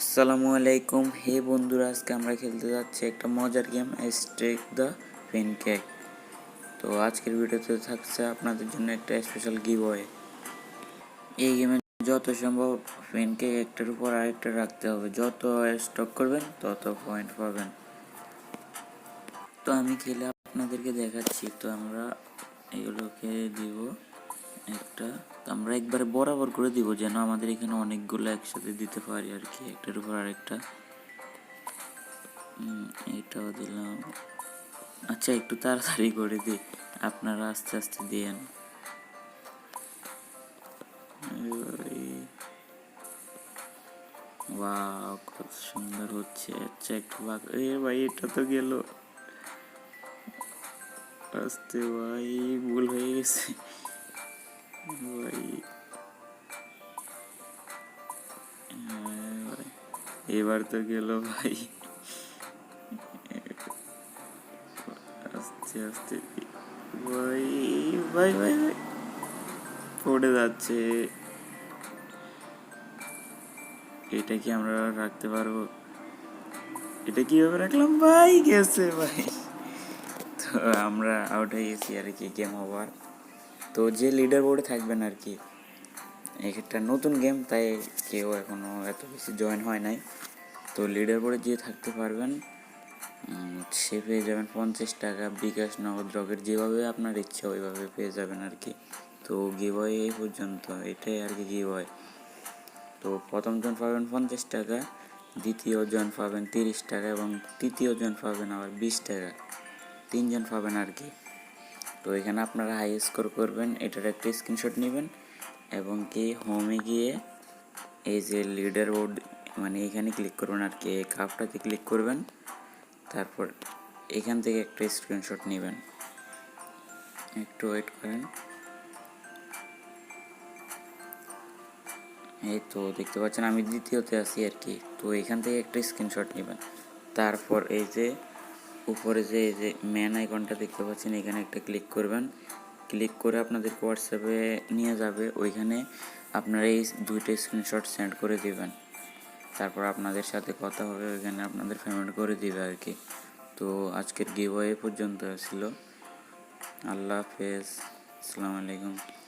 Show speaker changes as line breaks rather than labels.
আসসালামু আলাইকুম। হে বন্ধুরা, আজকে আমরা খেলতে যাচ্ছি একটা মজার game stack the pancake তো আজকের ভিডিওতে থাকছে আপনাদের জন্য একটা স্পেশাল গিভওয়ে এই গেমে যত সম্ভব পেন কেক একটার উপর আরেকটা রাখতে হবে। যত স্টক করবেন, তত পয়েন্ট পাবেন। তো আমি খেলে আপনাদেরকে দেখাচ্ছি। তো আমরা এগুলোকে দিব একটা। আমরা একবারে বরাবর করে দিব যেন আমাদের এখানে অনেকগুলো একসাথে দিতে পারি আর কি, একটার উপর আরেকটা। এটাও দিলাম। আচ্ছা একটু তাড়াতাড়ি করে দিই। আপনারা আস্তে আস্তে দিয়েন। কত সুন্দর হচ্ছে। আচ্ছা একটু এ ভাই, এটা তো গেল। আস্তে ভাই, ভুল হয়ে গেছে। ভাই এবার তো গেল ভাই। আস্তে আস্তে। ভাই ভাই ভাই ভাই। পড়ে যাচ্ছে। এটা কি আমরা রাখতে পারব? এটা কীভাবে রাখলাম? ভাই, গেছে, ভাই। তো আমরা আউট হয়ে গেছি আর কি গেম ওভার তো যে লিডার বোর্ডে থাকবেন আর কি একটা নতুন গেম তাই কেউ এখনও এত বেশি জয়েন হয় নাই। তো লিডার বোর্ডে যে থাকতে পারবেন। সে পেয়ে যাবেন পঞ্চাশ টাকা। বিকাশ নগদ রকেট যেভাবে আপনার ইচ্ছা ওইভাবে পেয়ে যাবেন আর কি। তো গিভওয়ে এই পর্যন্ত। এটাই আর কি গিভওয়ে তো প্রথম জন পাবেন পঞ্চাশ টাকা, দ্বিতীয় জন পাবেন তিরিশ টাকা এবং তৃতীয় জন পাবেন আবার বিশ টাকা। তিনজন পাবেন আর কি। তো এখানে আপনারা হাই স্কোর করবেন। এটার একটা স্ক্রিনশট নেবেন। এবং কি হোমে গিয়ে এই যে লিডার বোর্ড মানে এখানে ক্লিক করবেন আর কি, এই কাপটাতে ক্লিক করবেন। তারপর এখান থেকে একটা স্ক্রিনশট নেবেন। একটু ওয়েট করেন। এই তো দেখতে পাচ্ছেন, আমি দ্বিতীয়তে আছি আর কি। তো এখান থেকে একটা স্ক্রিনশট নেবেন। তারপর এই যে উপরে যে, এই যে ম্যান আইকনটা দেখতে পাচ্ছেন, এখানে একটা ক্লিক করবেন। ক্লিক করে আপনাদের হোয়াটসঅ্যাপে নিয়ে যাবে। ওইখানে আপনারা এই দুইটা স্ক্রিনশট সেন্ড করে দিবেন। তারপর আপনাদের সাথে কথা হবে, ওইখানে আপনাদের পেমেন্ট করে দিবে আর কি। তো আজকের গিভ পর্যন্ত ছিল। আল্লাহ হাফেজ। আসসালামু আলাইকুম।